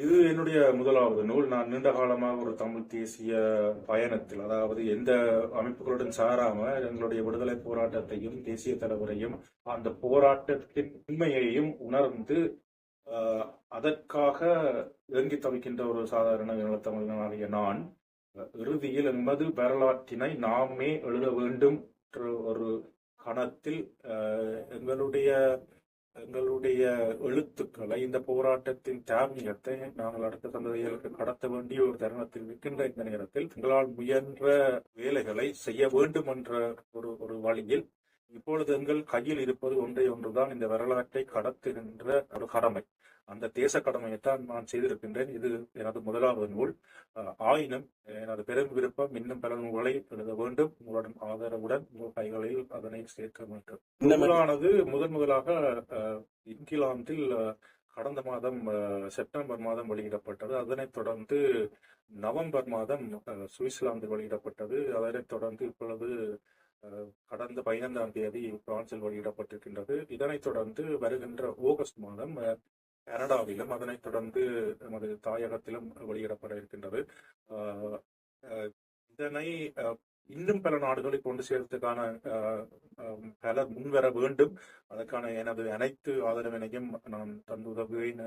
இது என்னுடைய முதலாவது நூல். நான் நீண்ட காலமாக ஒரு தமிழ் தேசிய பயணத்தில் அதாவது எந்த அமைப்புகளுடன் சாராம எங்களுடைய விடுதலை போராட்டத்தையும் தேசிய தலைவரையும் அந்த போராட்டத்தின் உண்மையையும் உணர்ந்து அதற்காக இறங்கி தவிக்கின்ற ஒரு சாதாரண இனத்தமிழனாகிய நான் இறுதியில் எமது வரலாற்றினை நாமே எழுத வேண்டும் என்ற ஒரு கணத்தில் எங்களுடைய எங்களுடைய எழுத்துக்களை இந்த போராட்டத்தின் தார்மீகத்தை நாங்கள் அடுத்த சந்ததிகளுக்கு கடத்த வேண்டிய ஒரு தருணத்தில் இருக்கின்ற இந்த நேரத்தில் எங்களால் முயன்ற வேலைகளை செய்ய வேண்டும் என்ற ஒரு ஒரு வழியில் இப்பொழுது எங்கள் கையில் இருப்பது ஒன்றே ஒன்றுதான். இந்த வரலாற்றை கடத்துகின்ற ஒரு கடமை. அந்த தேச கடமையைத்தான் நான் செய்திருக்கின்றேன். இது எனது முதலாவது நூல். ஆயினும் எனது பெரும் விருப்பம் இன்னும் பல நூல்களை எழுத வேண்டும். உங்களுடன் ஆதரவுடன் உங்கள் கைகளில் அதனை சேர்க்க வேண்டும். நூலானது முதன் முதலாக இங்கிலாந்தில் கடந்த மாதம் செப்டம்பர் மாதம் வெளியிடப்பட்டது. அதனைத் தொடர்ந்து நவம்பர் மாதம் அஹ், சுவிட்சர்லாந்தில் வெளியிடப்பட்டது. அதனைத் தொடர்ந்து இப்பொழுது கடந்த பதினைந்தாம் தேதி பிரான்சில் வெளியிடப்பட்டிருக்கின்றது. இதனைத் தொடர்ந்து வருகின்ற ஆகஸ்ட் மாதம் கனடாவிலும் அதனைத் தொடர்ந்து நமது தாயகத்திலும் வெளியிடப்பட இருக்கின்றது. இதனை இன்னும் பல நாடுகளை கொண்டு சேர்த்துக்கான பலர் முன்வர வேண்டும். அதற்கான எனது அனைத்து ஆதரவினையும் நான் தந்து உதவுவேன்